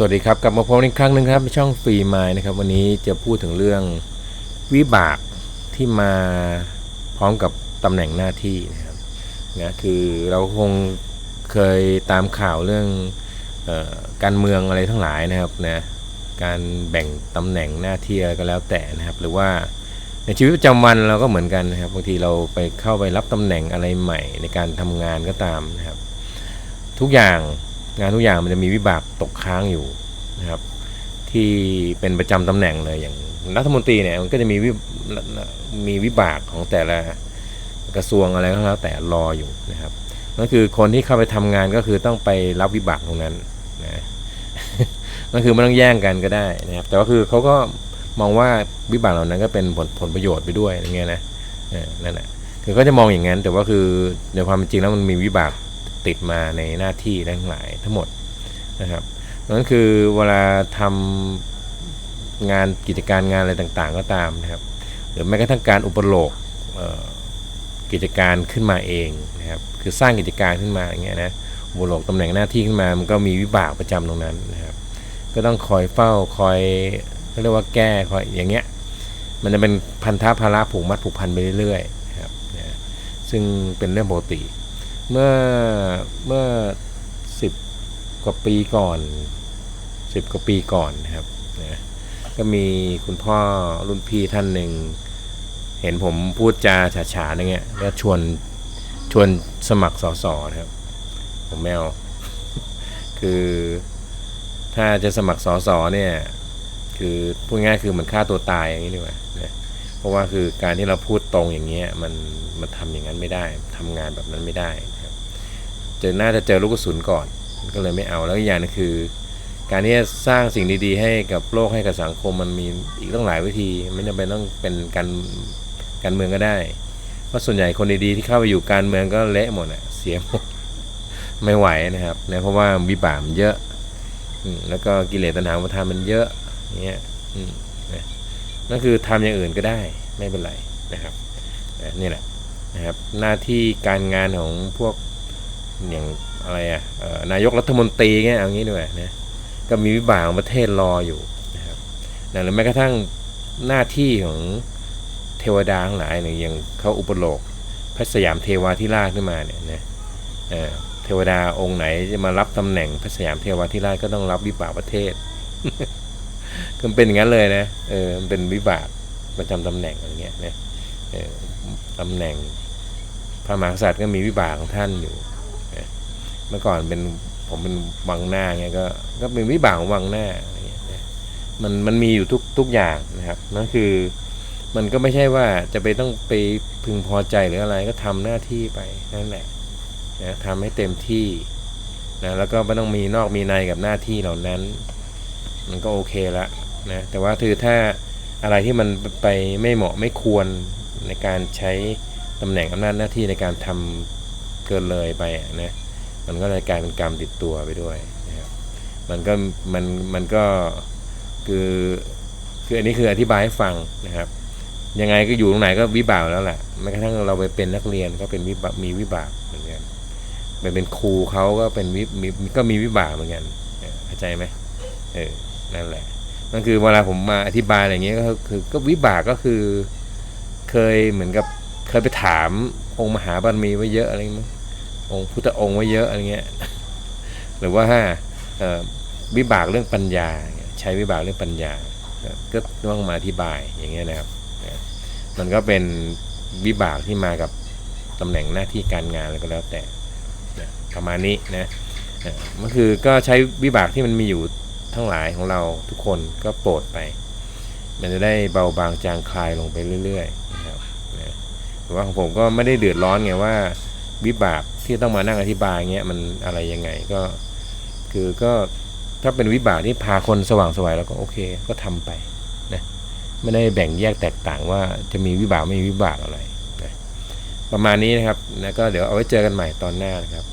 สวัสดีครับกลับมาพบกันอีกครั้งหนึ่งครับในช่องฟรีไมล์นะครับ วันนี้จะพูดถึงเรื่องวิบากที่มาพร้อมกับตำแหน่งหน้าที่นะครับนะคือเราคงเคยตามข่าวเรื่องออการเมืองอะไรทั้งหลายนะครับนะการแบ่งตำแหน่งหน้าที่อะไรก็แล้วแต่นะครับ หรือว่าในชีวิตประจำวันเราก็เหมือนกันนะครับบางทีเราไปเข้าไปรับตำแหน่งอะไรใหม่ในการทำงานก็ตามนะครับ ทุกอย่าง งานทุกอย่างมันจะมีวิบากตกค้างอยู่นะครับ ที่เป็นประจำตำแหน่งเลยอย่างรัฐมนตรีเนี่ยมันก็จะมีวิมีวิบากของแต่ละกระทรวงอะไรก็แล้วแต่รออยู่นะครับนั่นคือคนที่เข้าไปทำงานก็คือต้องไปรับวิบากตรงนั้นนะนั่นคือไม่ต้องแย่งกันก็ได้นะครับ แต่ว่าคือเขาก็มองว่าวิบากเหล่านั้นก็เป็นผลผลประโยชน์ไปด้วยอย่างเงี้ยนะเออนั่นแหละคือก็จะมองอย่างนั้นแต่ว่าคือในความเป็นจริงแล้วมันมีวิบาก ติดมาในหน้าที่ทั้งหลายทั้งหมดนะครับนั่นคือเวลาทำงานกิจการงานอะไรต่างๆ ก็ตามนะครับ หรือแม้กระทั่งการอุปโลกกิจการขึ้นมาเองนะครับคือสร้างกิจการขึ้นมาอย่างเงี้ยนะอุปโลกตำแหน่งหน้าที่ขึ้นมามันก็มีวิบากประจำตรงนั้นนะครับ ก็ต้องคอยเฝ้าคอยเขาเรียกว่าแก้คอยอย่างเงี้ยมันจะเป็นพันธะภาระผูกมัดผูกพันไปเรื่อยๆนะครับนะซึ่งเป็นเรื่องปกติ เมื่อเมื่อสิบกว่าปีก่อนสิบกว่าปีก่อนนะครับนะก็มีคุณพ่อรุ่นพี่ท่านหนึ่ง เห็นผมพูดจาฉาๆอย่างเงี้ยแล้วชวนชวนสมัครสอสอนะครับ ผมไม่เอาคือถ้าจะสมัครสอสอเนี่ย คือพูดง่ายคือเหมือนฆ่าตัวตายอย่างนี้ดีกว่านะเพราะว่าคือการที่เราพูดตรงอย่างเงี้ยมันมันทำอย่างนั้นไม่ได้ทำงานแบบนั้นไม่ได้ นะน้าจะเจอลูกกระสุนก่อน ก็เลยไม่เอาแล้วอีกอย่างนึงคือ การที่จะสร้างสิ่งดีๆ ให้กับโลกให้กับสังคมมันมีอีกต้องหลายวิธีไม่จำเป็นต้องเป็นการการเมืองก็ได้เพราะส่วนใหญ่คนดีๆที่เข้าไปอยู่การเมืองก็เละหมดอะเสียหมดไม่ไหวนะครับนะเพราะว่าวิบากมันเยอะอแล้วก็กิเลสตัณหาอุปทานมันเยอะเงี้ยนะนั่นคือทำอย่างอื่นก็ได้ไม่เป็นไรนะครับนี่แหละนะครับหน้าที่การงานของพวก อย่างอะไรอะเอ่อนายกรัฐมนตรีเงี้ยเอางี้ด้วยนะก็มีวิบากของประเทศรออยู่นะครับหรือแม้กระทั่งหน้าที่ของเทวดาทั้งหลายเนี่ยอย่างเขาอุปโลกพระสยามเทวาธิราชขึ้นมาเนี่ยนะเทวดาองค์ไหนจะมารับตำแหน่งพระสยามเทวาธิราชก็ต้องรับวิบากประเทศก็เป็นอย่างนั้นเลยนะเออมันเป็นวิบากประจำตำแหน่งอะไรเงี้ยนะตำแหน่งพระมหากษัตริย์ก็มีวิบากของท่านอยู่ เมื่อก่อนเป็นผมเป็นวังหน้าเงี้ยก็ก็เป็นวิบากของวังหน้ามันมันมีอยู่ทุกทุกอย่างนะครับนั่นคือมันก็ไม่ใช่ว่าจะไปต้องไปพึงพอใจหรืออะไรก็ทำหน้าที่ไปนั่นแหละนะทำให้เต็มที่นะแล้วก็ไม่ต้องมีนอกมีในกับหน้าที่เหล่านั้น มันก็โอเคละนะแต่ว่าคือถ้าอะไรที่มันไปไม่เหมาะไม่ควรในการใช้ตำแหน่งอำนาจหน้าที่ในการทำเกินเลยไปนะ มันก็เลยกลายเป็นกรรมติดตัวไปด้วยนะครับมันก็มันมันก็คือคืออันนี้คืออธิบายให้ฟังนะครับ ยังไงก็อยู่ตรงไหนก็วิบากแล้วแหละแม้กระทั่งเราไปเป็นนักเรียนก็เป็นวิบากมีวิบากเหมือนกันไปเป็นครูเขาก็เป็นวิมีก็มีวิบากเหมือนกันเข้าใจไหมเออนั่นแหละนั่นคือเวลาผมมาอธิบายอะไรเงี้ยก็คือก็วิบากก็คือเคยเหมือนกับเคยไปถามองค์มหาบารมีไว้เยอะอะไรมั้ง องค์พุทธองค์ไว้เยอะอะไรเงี้ยหรือว่าเอ่อวิบากเรื่องปัญญาใช้วิบากเรื่องปัญญา ก็ต้องมาอธิบายอย่างเงี้ยนะครับ มันก็เป็นวิบากที่มากับตำแหน่งหน้าที่การงานอะไรก็แล้วแต่ประมาณนี้นะมันคือก็ใช้วิบากที่มันมีอยู่ทั้งหลายของเราทุกคนก็โปรดไป มันจะได้เบาบางจางคลายลงไปเรื่อยๆนะครับนะว่าของผมก็ไม่ได้เดือดร้อนไงว่าวิบาก ที่ต้องมานั่งอธิบายเงี้ยมันอะไรยังไงก็ คือก็ถ้าเป็นวิบากที่พาคนสว่างไสวยแล้วก็โอเค ก็ทำไปนะไม่ได้แบ่งแยกแตกต่างว่าจะมีวิบากไม่มีวิบากอะไรนะประมาณนี้นะครับแล้วก็เดี๋ยวเอาไว้เจอกันใหม่ตอนหน้านะครับ